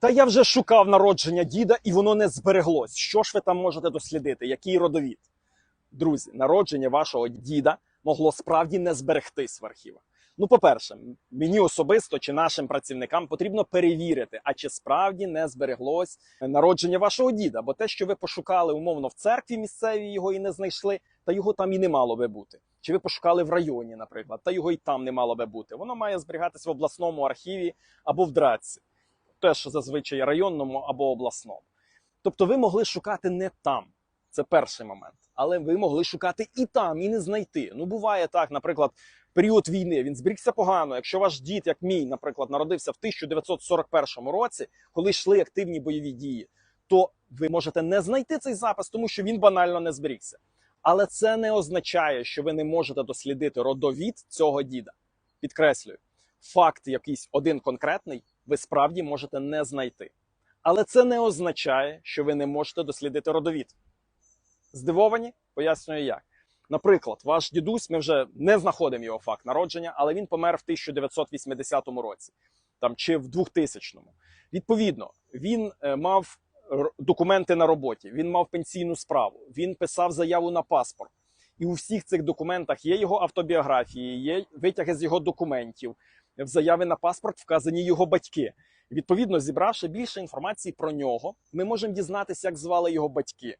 Та я вже шукав народження діда, і воно не збереглось. Що ж ви там можете дослідити? Який родовід? Друзі, народження вашого діда могло справді не зберегтись в архівах. Ну, по-перше, мені особисто чи нашим працівникам потрібно перевірити, а чи справді не збереглось народження вашого діда, бо те, що ви пошукали умовно в церкві місцевій, його і не знайшли, та його там і не мало би бути. Чи ви пошукали в районі, наприклад, та його і там не мало би бути. Воно має зберігатися в обласному архіві або в драці, теж зазвичай районному або обласному. Тобто ви могли шукати не там. Це перший момент. Але ви могли шукати і там, і не знайти. Ну, буває так, наприклад, період війни він зберігся погано. Якщо ваш дід, як мій, наприклад, народився в 1941 році, коли йшли активні бойові дії, то ви можете не знайти цей запис, тому що він банально не зберігся. Але це не означає, що ви не можете дослідити родовід цього діда. Підкреслюю, факт якийсь один конкретний ви справді можете не знайти. Але це не означає, що ви не можете дослідити родовід. Здивовані? Пояснюю як. Наприклад, ваш дідусь, ми вже не знаходимо його факт народження, але він помер в 1980 році там, чи в 2000-му. Відповідно, він е, мав документи на роботі, він мав пенсійну справу, він писав заяву на паспорт. І у всіх цих документах є його автобіографії, є витяги з його документів. В заяві на паспорт вказані його батьки. Відповідно, зібравши більше інформації про нього, ми можемо дізнатися, як звали його батьки,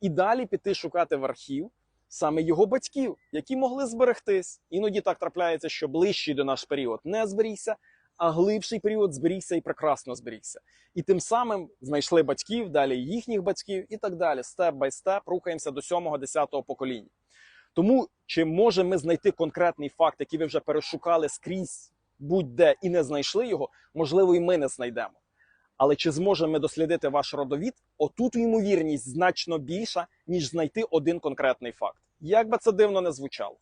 і далі піти шукати в архів саме його батьків, які могли зберегтись. Іноді так трапляється, що ближчий до наш період не зберігся, а глибший період зберігся і прекрасно зберігся. І тим самим знайшли батьків, далі їхніх батьків і так далі. Степ бай степ рухаємося до 7-10 покоління. Тому чи можемо ми знайти конкретний факт, який ви вже перешукали скрізь будь-де і не знайшли його, можливо, і ми не знайдемо. Але чи зможемо ми дослідити ваш родовід? Отут ймовірність значно більша, ніж знайти один конкретний факт. Як би це дивно не звучало.